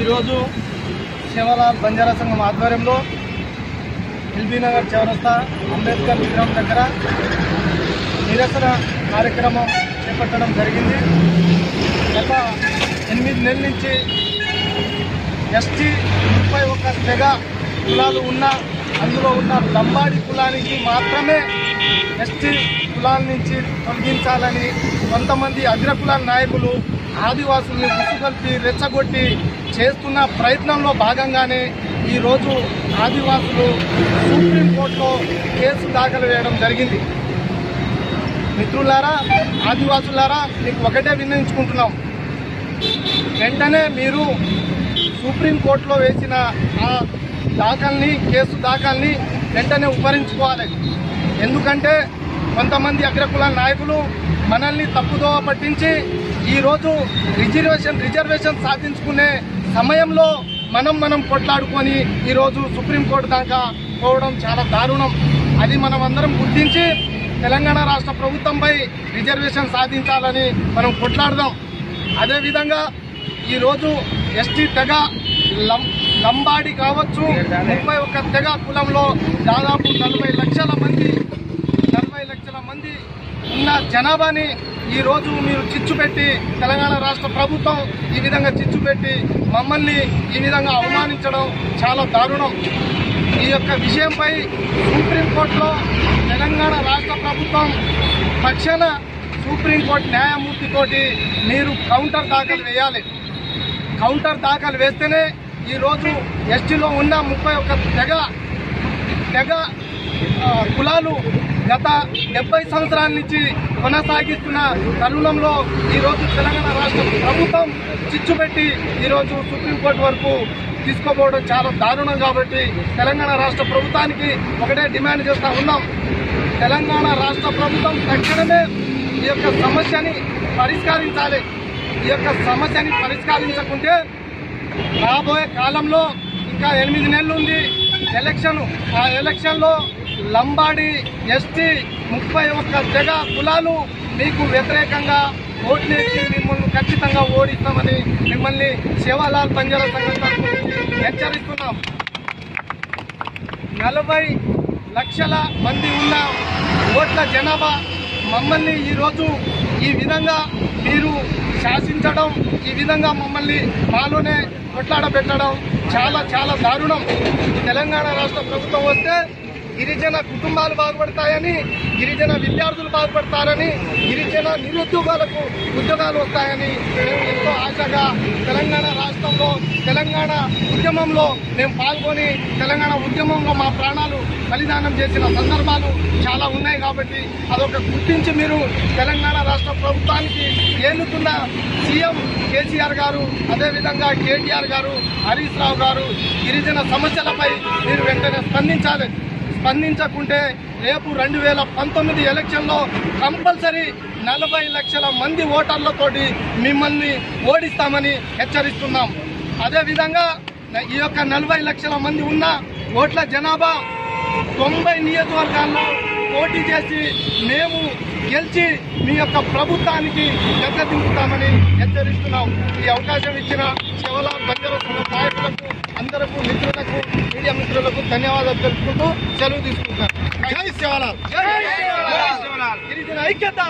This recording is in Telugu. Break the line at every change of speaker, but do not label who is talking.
ఈరోజు శివలాల్ బంజారా సంఘం ఆధ్వర్యంలో ఎల్బీ నగర్ చౌరస్తా అంబేద్కర్ విగ్రహం దగ్గర నిరసన కార్యక్రమం చేపట్టడం జరిగింది. గత ఎనిమిది నెలల నుంచి ఎస్టీ ముప్పై ఒక్క తెగ కులాలు ఉన్న అందులో ఉన్న లంబాడి కులానికి మాత్రమే ఎస్టీ కులాల నుంచి తొలగించాలని కొంతమంది అగ్రకుల నాయకులు ఆదివాసుల్ని ఉసుగొల్పి రెచ్చగొట్టి చేస్తున్న ప్రయత్నంలో భాగంగానే ఈరోజు ఆదివాసులు సుప్రీంకోర్టులో కేసు దాఖలు చేయడం జరిగింది. మిత్రులారా ఆదివాసులారా మీకు ఒకటే విన్నవించుకుంటున్నాం. వెంటనే మీరు సుప్రీంకోర్టులో వేసిన ఆ దాఖల్ని కేసు దాఖల్ని వెంటనే ఉపరించుకోవాలి ఎందుకంటే కొంతమంది అగ్రకుల నాయకులు మనల్ని తప్పుదోవ పట్టించి ఈరోజు రిజర్వేషన్ రిజర్వేషన్ సాధించుకునే సమయంలో మనం మనం కొట్లాడుకొని ఈరోజు సుప్రీంకోర్టు దాకా పోవడం చాలా దారుణం. అది మనం అందరం గుర్తించి తెలంగాణ రాష్ట్ర ప్రభుత్వంపై రిజర్వేషన్ సాధించాలని మనం కొట్లాడదాం. అదేవిధంగా ఈరోజు ఎస్టీ తెగ లం లంబాడి కావచ్చు ముప్పై ఒక్క తెగ కులంలో దాదాపు నలభై లక్షల మంది నలభై లక్షల మంది ఉన్న జనాభాని ఈరోజు మీరు చిచ్చు పెట్టి తెలంగాణ రాష్ట్ర ప్రభుత్వం ఈ విధంగా చిచ్చు పెట్టి మమ్మల్ని ఈ విధంగా అవమానించడం చాలా దారుణం. ఈ యొక్క విషయంపై సుప్రీంకోర్టులో తెలంగాణ రాష్ట్ర ప్రభుత్వం తక్షణ సుప్రీంకోర్టు న్యాయమూర్తితోటి మీరు కౌంటర్ దాఖలు వేయాలి. కౌంటర్ దాఖలు వేస్తేనే ఈరోజు ఎస్టీలో ఉన్న ముప్పై ఒక్క తెగ తెగ కులాలు గత డెబ్బై సంవత్సరాల నుంచి కొనసాగిస్తున్న తరుణంలో ఈరోజు తెలంగాణ రాష్ట్ర ప్రభుత్వం చిచ్చుపెట్టి ఈరోజు సుప్రీంకోర్టు వరకు తీసుకోపోవడం చాలా దారుణం కాబట్టి తెలంగాణ రాష్ట్ర ప్రభుత్వానికి ఒకటే డిమాండ్ చేస్తూ ఉన్నాం. తెలంగాణ రాష్ట్ర ప్రభుత్వం తక్షణమే ఈ యొక్క సమస్యని పరిష్కరించాలి. ఈ యొక్క సమస్యని పరిష్కరించకుంటే రాబోయే కాలంలో ఇంకా ఎనిమిది నెలలు ఉంది ఎలక్షన్. ఆ ఎలక్షన్లో లంబాడి ఎస్టీ ముప్పై ఒక్క తెగ కులాలు మీకు వ్యతిరేకంగా ఓట్లేసి మిమ్మల్ని ఖచ్చితంగా ఓడిస్తామని మిమ్మల్ని సేవాలాల్ పంజాల సంఘం హెచ్చరిస్తున్నాం. నలభై లక్షల మంది ఉన్న ఓట్ల జనాభా మమ్మల్ని ఈరోజు ఈ విధంగా మీరు శాసించడం ఈ విధంగా మమ్మల్ని మాలోనే కొట్లాడబెట్టడం చాలా చాలా దారుణం. తెలంగాణ రాష్ట్ర ప్రభుత్వం వస్తే గిరిజన కుటుంబాలు బాగుపడతాయని గిరిజన విద్యార్థులు బాగుపడతారని గిరిజన నిరుద్యోగాలకు ఉద్యోగాలు వస్తాయని మేము ఎంతో ఆశగా తెలంగాణ రాష్ట్రంలో తెలంగాణ ఉద్యమంలో మేము పాల్గొని తెలంగాణ ఉద్యమంలో మా ప్రాణాలు బలిదానం చేసిన సందర్భాలు చాలా ఉన్నాయి కాబట్టి అదొక గుర్తించి మీరు తెలంగాణ రాష్ట్ర ప్రభుత్వానికి ఏలుతున్న సీఎం కేసీఆర్ గారు అదేవిధంగా కేటీఆర్ గారు హరీష్ రావు గారు గిరిజన సమస్యలపై మీరు వెంటనే స్పందించాలి. స్పందించకుంటే రేపు రెండు వేల పంతొమ్మిది ఎలక్షన్లో కంపల్సరీ నలభై లక్షల మంది ఓటర్లతోటి మిమ్మల్ని ఓడిస్తామని హెచ్చరిస్తున్నాం. అదేవిధంగా ఈ యొక్క నలభై లక్షల మంది ఉన్న ఓట్ల జనాభా తొంభై నియోజకవర్గాల్లో పోటీ చేసి మేము గెలిచి మీ యొక్క ప్రభుత్వానికి దెబ్బతింపుతామని హెచ్చరిస్తున్నాం. ఈ అవకాశం ఇచ్చిన శివల బంజారా నాయకులకు అందరకు మిత్రులకు మీడియా మిత్రులకు ధన్యవాదాలు తెలుపుకుంటూ సెలవు తీసుకుంటాను జై శివలాల్. గిరిజన ఐక్యత.